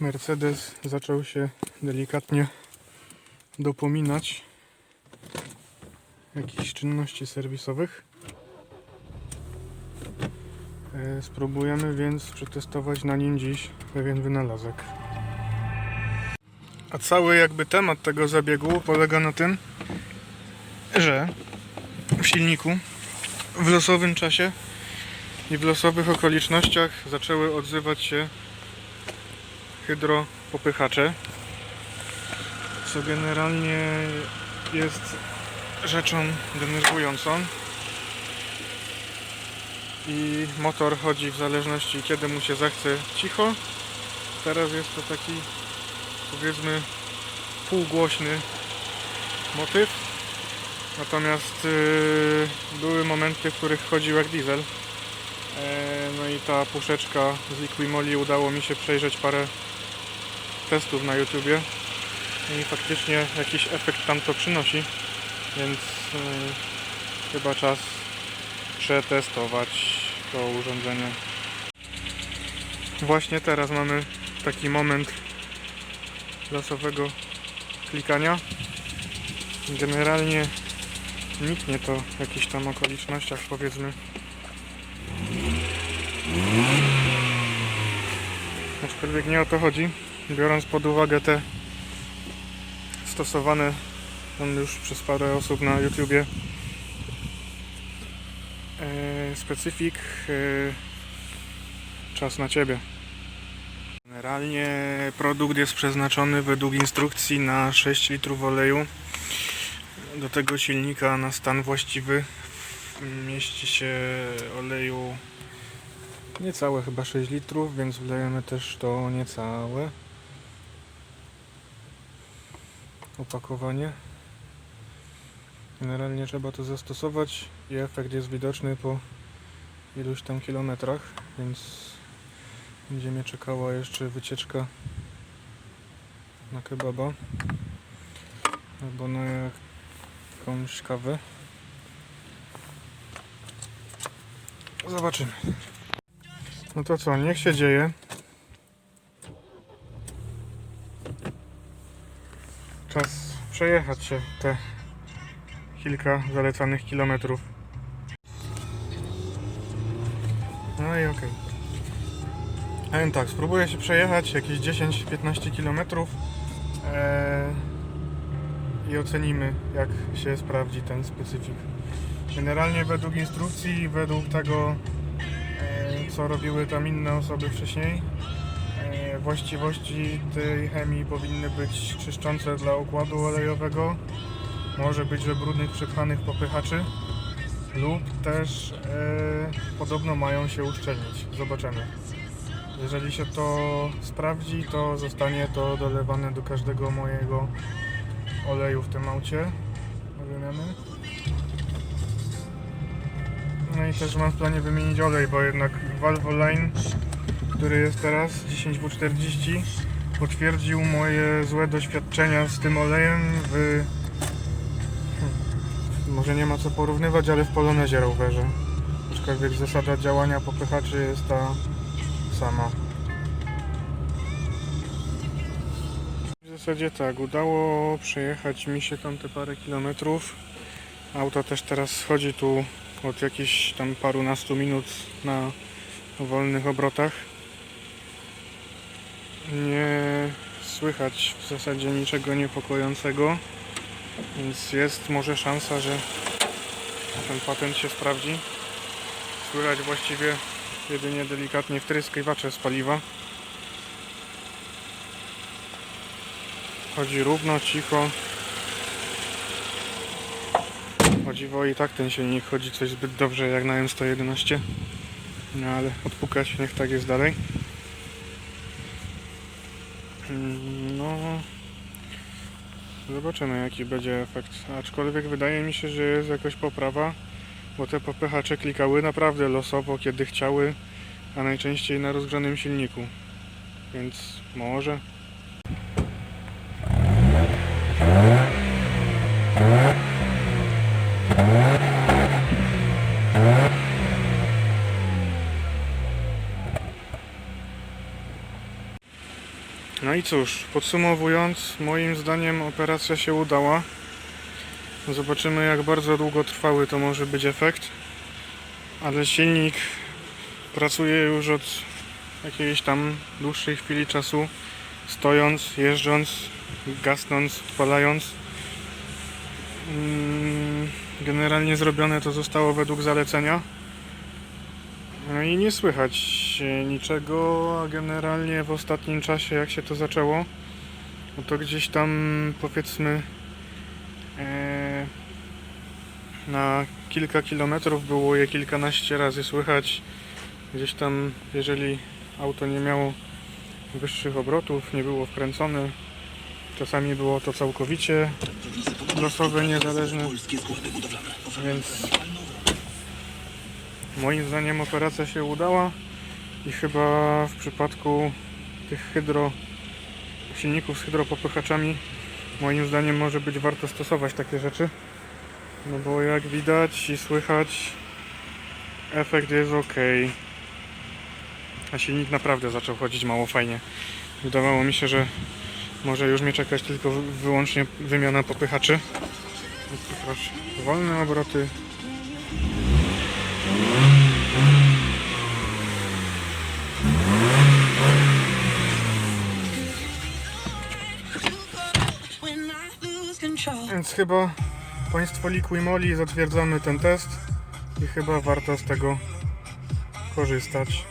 Mercedes zaczął się delikatnie dopominać jakichś czynności serwisowych. E, Spróbujemy więc przetestować na nim dziś pewien wynalazek. A cały jakby temat tego zabiegu polega na tym, że w silniku w losowym czasie i w losowych okolicznościach zaczęły odzywać się hydropopychacze, co generalnie jest rzeczą denerwującą i motor chodzi w zależności kiedy mu się zachce cicho. Teraz jest to taki powiedzmy półgłośny motyw. Natomiast yy, były momenty, w których chodził jak diesel. E, No i ta puszeczka z Liquimoli udało mi się przejrzeć parę testów na YouTubie i faktycznie jakiś efekt tam to przynosi, więc yy, chyba czas przetestować to urządzenie. Właśnie teraz mamy taki moment losowego klikania. Generalnie niknie to w jakichś tam okolicznościach powiedzmy Aczkolwiek nie o to chodzi. Biorąc pod uwagę te stosowane już przez parę osób na YouTubie e, specyfik e, czas na Ciebie. Generalnie produkt jest przeznaczony według instrukcji na 6 litrów oleju. Do tego silnika na stan właściwy mieści się oleju niecałe chyba 6 litrów, więc wlejemy też to niecałe opakowanie. Generalnie trzeba to zastosować i efekt jest widoczny po iluś tam kilometrach, więc będzie mnie czekała jeszcze wycieczka na kebaba albo na jakąś kawę. Zobaczymy. No to co, niech się dzieje. Czas przejechać się te kilka zalecanych kilometrów. No i okej. A więc tak, spróbuję się przejechać jakieś 10-15 kilometrów eee, i ocenimy jak się sprawdzi ten specyfik. Generalnie według instrukcji według tego e, co robiły tam inne osoby wcześniej. Właściwości tej chemii powinny być czyszczące dla układu olejowego. Może być, że brudnych przepchanych popychaczy lub też e, podobno mają się uszczelnić. Zobaczymy. Jeżeli się to sprawdzi, to zostanie to dolewane do każdego mojego oleju w tym aucie. Wymiany. No i też mam w planie wymienić olej, bo jednak Valvoline, który jest teraz 10W40 potwierdził moje złe doświadczenia z tym olejem w hmm, może nie ma co porównywać, ale w Polonezie Roverze. Aczkolwiek zasada działania popychaczy jest ta sama. W zasadzie tak, udało przejechać mi się tam te parę kilometrów. Auto też teraz schodzi tu od jakichś tam parunastu minut na wolnych obrotach. Nie słychać w zasadzie niczego niepokojącego, więc jest może szansa, że ten patent się sprawdzi. Słychać właściwie jedynie delikatnie wtryskiwacze z paliwa. Chodzi równo, cicho. O dziwo i tak ten silnik chodzi coś zbyt dobrze jak na M111. No ale odpukać, niech tak jest dalej. Mm, No... Zobaczymy jaki będzie efekt. Aczkolwiek wydaje mi się, że jest jakaś poprawa, bo te popychacze klikały naprawdę losowo kiedy chciały, a najczęściej na rozgrzanym silniku. Więc może. No i cóż, podsumowując, moim zdaniem operacja się udała. Zobaczymy jak bardzo długotrwały to może być efekt. Ale silnik pracuje już od jakiejś tam dłuższej chwili czasu. Stojąc, jeżdżąc, gasnąc, odpalając. Mm, Generalnie zrobione to zostało według zalecenia. No i nie słychać e, niczego, a generalnie w ostatnim czasie jak się to zaczęło, no to gdzieś tam powiedzmy e, na kilka kilometrów było je kilkanaście razy słychać. Gdzieś tam, jeżeli auto nie miało wyższych obrotów, nie było wkręcone, czasami było to całkowicie losowe, niezależne, więc Moim zdaniem operacja się udała i chyba w przypadku tych hydro silników z hydropopychaczami moim zdaniem może być warto stosować takie rzeczy. No bo jak widać i słychać efekt jest ok. A silnik naprawdę zaczął chodzić mało fajnie. Wydawało mi się, że może już mnie czekać tylko wyłącznie wymiana popychaczy. Proszę, wolne obroty, Więc chyba Państwo Liquimoli zatwierdzamy ten test i chyba warto z tego korzystać.